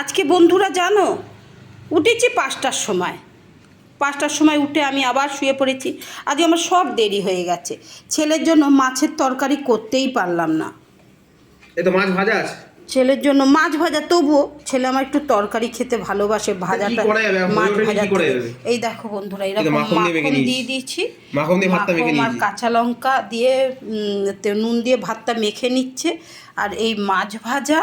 আজকে বন্ধুরা জানো উঠেছি পাঁচটার সময়। পাঁচটার সময় উঠে আমি আবার শুয়ে পড়েছি। আজকে আমার সব দেরি হয়ে গেছে। ছেলের জন্য মাছের তরকারি করতেই পারলাম না। এই তো মাছ ভাজা আছে? ছেলের জন্য মাছ ভাজা তবুও ছেলে আমার একটু তরকারি খেতে ভালোবাসে ভাজাটা মাছ ভাজা? এই দেখো বন্ধুরা এরকম মাখন দিয়ে দিয়েছি। মাখন দিয়ে ভাতটা মেখে মাখন আর কাঁচা লঙ্কা দিয়ে নুন দিয়ে ভাতটা মেখে নিচ্ছে। আর এই মাছ ভাজা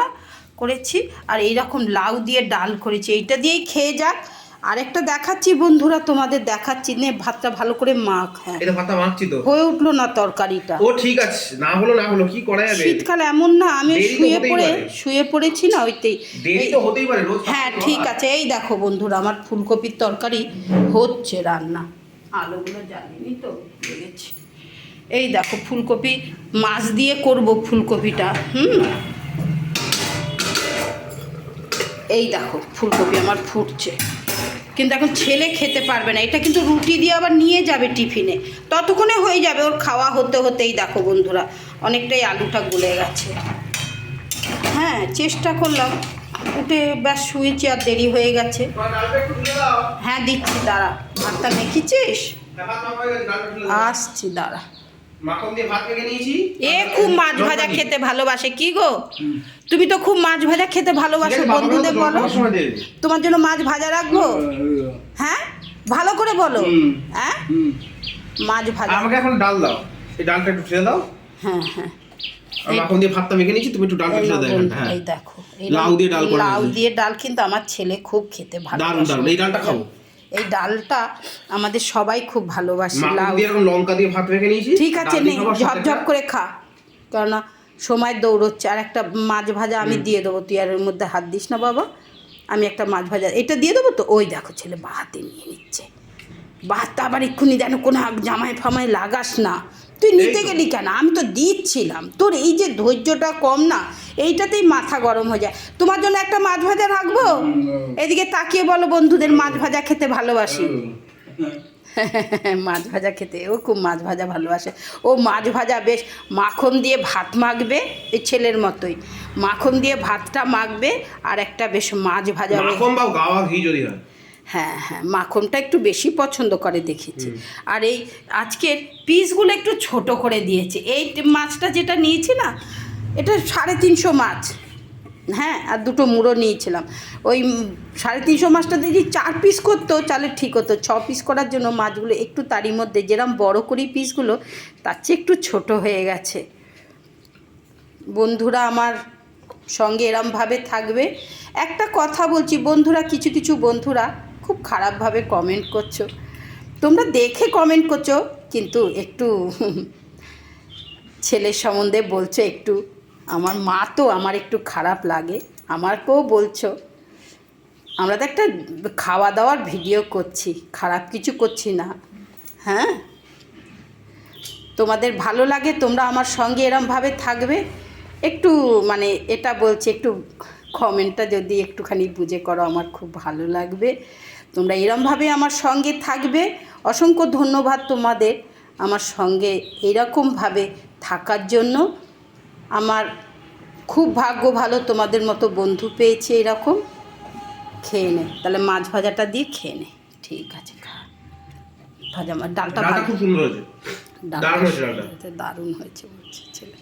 করেছি আর এই রকম লাউ দিয়ে ডাল করেছি। এইটা দিয়েই খেয়ে যাক। আরেকটা দেখাচ্ছি বন্ধুরা তোমাদের দেখাচ্ছি। নে ভাতটা ভালো করে মাখ হ্যাঁ। তো ভাতটা মাখছি তো। হয়ে উঠল না তরকারিটা। ও ঠিক আছে। না হলো না হলো কি করা যাবে? শীতকাল এমন না আমি শুয়ে পড়ে শুয়ে পড়েছি না ওইটাই দেরি এই- তো হতেই পারে রোজ হ্যাঁ ঠিক আছে। এই দেখো বন্ধুরা আমার ফুলকপির তরকারি হচ্ছে রান্না। আলুগুলো জ্বালিনি তো লেগেছে এই দেখো ফুলকপি মাছ দিয়ে করব ফুলকপিটা হুম? এই দেখো ফুলকপি আমার ফুটছে। কিন্তু এখন ছেলে খেতে পারবে না এটা কিন্তু রুটি দিয়ে আবার নিয়ে যাবে টিফিনে। ততক্ষণে হয়ে যাবে ওর খাওয়া হতে হতেই দেখো বন্ধুরা অনেকটাই আলুটা গলে গেছে। হ্যাঁ চেষ্টা করলাম। উঠে ব্যাস শুয়েছি আর দেরি হয়ে গেছে। হ্যাঁ দিচ্ছি দাঁড়া। ভাতটা মেখেছিস? হ্যাঁ। আসছি দাঁড়া। মাখন দিয়ে ভাত মেখে নিয়েছি। এ খুব মাছ ভাজা খেতে ভালোবাসে কি গো? তুমি তো খুব মাছ ভাজা খেতে ভালোবাসো বন্ধুদের বলো। তোমার জন্য মাছ ভাজা রাখব? হ্যাঁ? ভালো করে বলো। হ্যাঁ? মাছ ভাজা। আমাকে এখন ডাল দাও। এই ডালটা একটু দাও। হ্যাঁ হ্যাঁ। মাখন দিয়ে ভাতটা মেখে নিয়েছি তুমি একটু দাও হ্যাঁ। এই দেখো লাউ দিয়ে ডাল লাউ দিয়ে ডাল কিন্তু আমার ছেলে খুব খেতে দারুণ দারুণ। এই ডালটা খাব এই ডালটা আমাদের সবাই খুব ভালোবাসে লাউ। লঙ্কা দিয়ে ভাত রেখে নিয়েছি ঠিক আছে নে ঝপঝপ করে খা। কেননা সময় দৌড়চ্ছে আর একটা মাছ ভাজা আমি দিয়ে দেবো তুই আর এর মধ্যে হাত দিস না বাবা। আমি একটা মাছ ভাজা এটা দিয়ে দেবো তো? ওই দেখো ছেলে বাহাতে নিয়ে নিচ্ছে। বাহাতে আবার এক্ষুনি যেন কোনো জামাই ফামাই লাগাস না। তুই নিতে গেলি কেন? আমি তো দিচ্ছিলাম। তোর এই যে ধৈর্যটা কম না এইটাতেই মাথা গরম হয়ে যায়। তোমার জন্য একটা মাছ ভাজা রাখব? এদিকে তাকিয়ে বলো বন্ধুদের মাছ ভাজা খেতে ভালোবাসি। মাছ ভাজা খেতে ও খুব মাছ ভাজা ভালোবাসে। ও মাছ ভাজা বেশ মাখন দিয়ে ভাত মাখবে এই ছেলের মতোই। মাখন দিয়ে ভাতটা মাখবে আর একটা বেশ মাছ ভাজা মাখন বা গাওয়া ঘি যদি হয়। হ্যাঁ হ্যাঁ মাখনটা একটু বেশি পছন্দ করে দেখেছি। আর এই আজকের পিসগুলো একটু ছোট করে দিয়েছে। এই মাছটা যেটা নিয়েছি না এটা সাড়ে তিনশো মাছ। হ্যাঁ আর দুটো মুড়ো নিয়েছিলাম। ওই সাড়ে তিনশো মাছটা যদি চার পিস করতো তাহলে ঠিক হতো। ছ পিস করার জন্য মাছগুলো একটু তারই মধ্যে যেরকম বড় করি পিসগুলো তার চেয়ে একটু ছোট হয়ে গেছে। বন্ধুরা আমার সঙ্গে এরমভাবে থাকবে। একটা কথা বলছি বন্ধুরা কিছু কিছু বন্ধুরা খুব খারাপভাবে কমেন্ট করছ। তোমরা দেখে কমেন্ট করছ, কিন্তু একটু ছেলের সম্বন্ধে বলছো একটু। আমার মা তো আমার একটু খারাপ লাগে, আমাকেও বলছো। আমরা তো একটা খাওয়া দাওয়ার ভিডিও করছি, খারাপ কিছু করছি না। হ্যাঁ? তোমাদের ভালো লাগে, তোমরা আমার সঙ্গে এরমভাবে থাকবে? একটু মানে এটা বলছি, একটু কমেন্টটা যদি একটুখানি বুঝে করো, আমার খুব ভালো লাগবে। তোমরা এরমভাবে আমার সঙ্গে থাকবে। অসংখ্য ধন্যবাদ তোমাদের আমার সঙ্গে এরকমভাবে থাকার জন্য। আমার খুব ভাগ্য ভালো তোমাদের মতো বন্ধু পেয়েছে এরকম। খেয়ে নে তাহলে মাছ ভাজাটা দিয়ে খেয়ে নে। ঠিক আছে খা। ভাজা ডালটা ডালটা খুব সুন্দর হয়েছে দারুণ হয়েছে বলছে ছেলে।